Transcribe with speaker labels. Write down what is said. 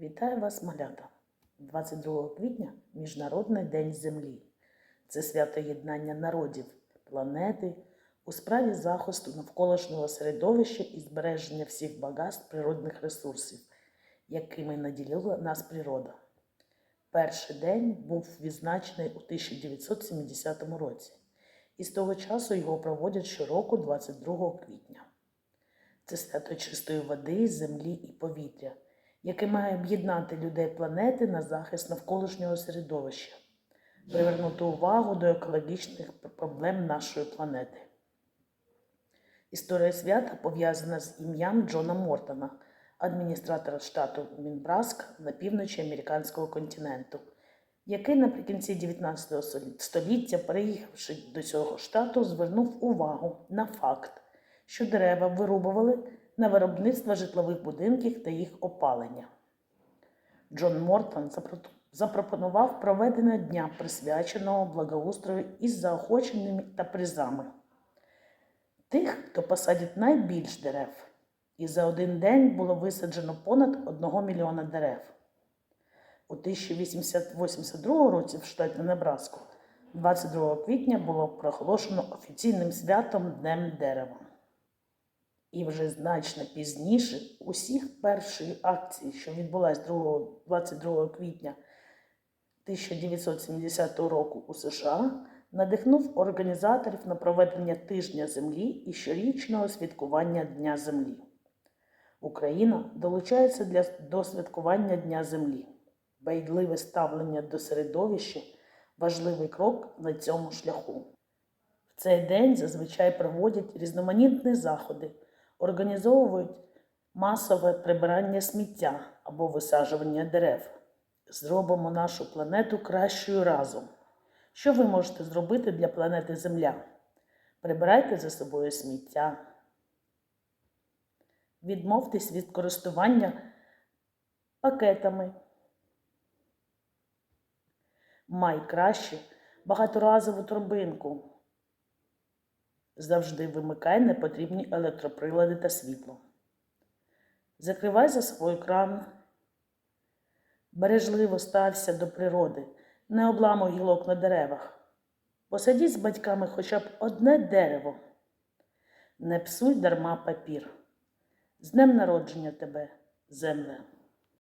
Speaker 1: Вітаю вас, малята! 22 квітня Міжнародний день Землі. Це свято єднання народів, планети у справі захисту навколишнього середовища і збереження всіх багатств природних ресурсів, якими наділила нас природа. Перший день був відзначений у 1970 році, і з того часу його проводять щороку 22 квітня. Це свято чистої води, землі і повітря, яке має об'єднати людей планети на захист навколишнього середовища, привернути увагу до екологічних проблем нашої планети. Історія свята пов'язана з ім'ям Джона Мортона, адміністратора штату Мінбраск на півночі американського континенту, який наприкінці 19 століття, переїхавши до цього штату, звернув увагу на факт, що дерева вирубували на виробництво житлових будинків та їх опалення. Джон Мортон запропонував проведення дня, присвяченого благоустрою із заохоченнями та призами. Тих, хто посадить найбільш дерев, і за один день було висаджено понад 1 мільйона дерев. У 1882 році в штаті Небраску 22 квітня було проголошено офіційним святом Днем дерева. І вже значно пізніше усіх першої акції, що відбулась 2 22 квітня 1970 року у США, надихнув організаторів на проведення тижня землі і щорічного святкування Дня Землі. Україна долучається для, до святкування Дня Землі. Байдливе ставлення до середовища важливий крок на цьому шляху. В цей день зазвичай проводять різноманітні заходи, організовують масове прибирання сміття або висаджування дерев. Зробимо нашу планету кращою разом. Що ви можете зробити для планети Земля? Прибирайте за собою сміття. Відмовтесь від користування пакетами. Май краще багаторазову торбинку. Завжди вимикай непотрібні електроприлади та світло. Закривай за свій кран. Бережливо стався до природи, не обламуй гілок на деревах. Посадіть з батьками хоча б одне дерево. Не псуй дарма папір. З днем народження тебе, земле!